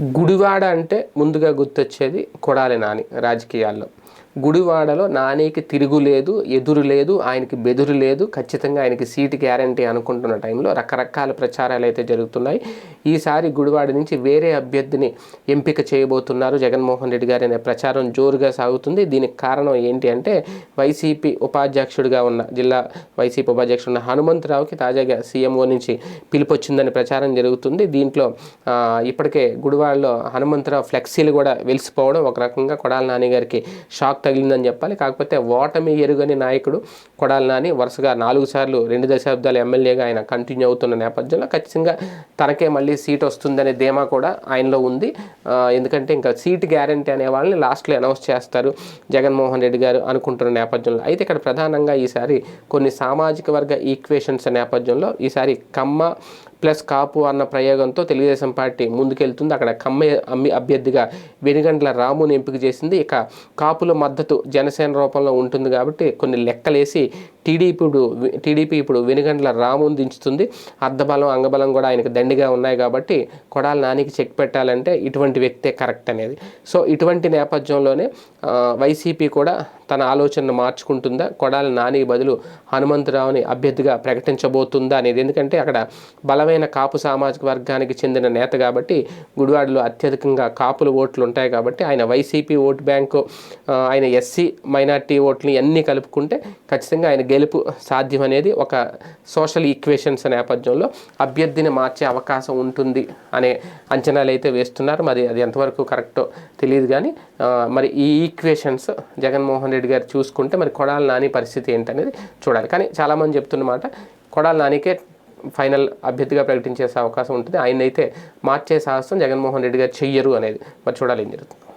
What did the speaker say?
గుడివాడ అంటే ముందుగా గుర్తొచ్చేది కొడాలి నాని రాజకీయాల్లో. గుడివాడలో నానికి తిరుగు లేదు ఎదురు లేదు ఆయనకి బెదురు లేదు. ఖచ్చితంగా ఆయనకి సీటు గ్యారంటీ అనుకుంటున్న టైంలో రకరకాల ప్రచారాలు అయితే జరుగుతున్నాయి. ఈసారి గుడివాడ నుంచి వేరే అభ్యర్థిని ఎంపిక చేయబోతున్నారు జగన్మోహన్ రెడ్డి గారి అనే ప్రచారం జోరుగా సాగుతుంది. దీనికి కారణం ఏంటి అంటే వైసీపీ ఉపాధ్యక్షుడిగా ఉన్న జిల్లా వైసీపీ ఉపాధ్యక్షుడు ఉన్న హనుమంతరావుకి తాజాగా సీఎంఓ నుంచి పిలుపొచ్చిందని ప్రచారం జరుగుతుంది. దీంట్లో ఇప్పటికే గుడివాడలో హనుమంతరావు ఫ్లెక్సీలు కూడా వెలిసిపోవడం ఒక రకంగా కొడాల నాని గారికి షాక్ తగిలిందని చెప్పాలి. కాకపోతే ఓటమి ఎరుగని నాయకుడు కొడాల నాని వరుసగా నాలుగు సార్లు రెండు దశాబ్దాలు ఎమ్మెల్యేగా ఆయన కంటిన్యూ అవుతున్న నేపథ్యంలో ఖచ్చితంగా తనకే మళ్ళీ సీట్ వస్తుందనే ధీమా కూడా ఆయనలో ఉంది. ఎందుకంటే ఇంకా సీట్ గ్యారంటీ అనే వాళ్ళని లాస్ట్లో అనౌన్స్ చేస్తారు జగన్మోహన్ రెడ్డి గారు అనుకుంటున్న నేపథ్యంలో. అయితే ఇక్కడ ప్రధానంగా ఈసారి కొన్ని సామాజిక వర్గ ఈక్వేషన్స్ నేపథ్యంలో ఈసారి కమ్మ ప్లస్ కాపు అన్న ప్రయోగంతో తెలుగుదేశం పార్టీ ముందుకెళ్తుంది. అక్కడ కమ్మ అమ్మి అభ్యర్థిగా వెనుగండ్ల రాముని ఎంపిక చేసింది. ఇక కాపుల మద్దతు జనసేన రూపంలో ఉంటుంది కాబట్టి కొన్ని లెక్కలేసి టీడీపీ ఇప్పుడు టీడీపీ ఇప్పుడు వెనుగండ్ల రాముని దించుతుంది. అర్ధబలం అంగబలం కూడా ఆయనకు దండిగా ఉన్నాయి కాబట్టి కొడాల నానికి చెక్ పెట్టాలంటే ఇటువంటి వ్యక్తే కరెక్ట్ అనేది. సో ఇటువంటి నేపథ్యంలోనే వైసీపీ కూడా తన ఆలోచనను మార్చుకుంటుందా? కొడాలి నాని బదులు హనుమంతరావుని అభ్యర్థిగా ప్రకటించబోతుందా అనేది. ఎందుకంటే అక్కడ బలమైన కాపు సామాజిక వర్గానికి చెందిన నేత కాబట్టి గుడివాడలో అత్యధికంగా కాపుల ఓట్లు ఉంటాయి కాబట్టి ఆయన వైసీపీ ఓటు బ్యాంకు ఆయన ఎస్సీ మైనార్టీ ఓట్లని అన్నీ కలుపుకుంటే ఖచ్చితంగా ఆయన గెలుపు సాధ్యం అనేది ఒక సోషల్ ఈక్వేషన్స్ నేపథ్యంలో అభ్యర్థిని మార్చే అవకాశం ఉంటుంది అనే అంచనాలు అయితే వేస్తున్నారు. మరి అది ఎంతవరకు కరెక్టో తెలియదు కానీ మరి ఈ ఈక్వేషన్స్ జగన్మోహన్ రెడ్డి గారు చూసుకుంటే మరి కొడాల నాని పరిస్థితి ఏంటనేది చూడాలి. కానీ చాలామంది చెప్తున్నమాట కొడాల నానికే ఫైనల్ అభ్యర్థిగా ప్రకటించేసే అవకాశం ఉంటుంది. ఆయన అయితే మార్చే సాహసం జగన్మోహన్ రెడ్డి గారు చెయ్యరు అనేది. మరి చూడాలి ఏం జరుగుతుంది.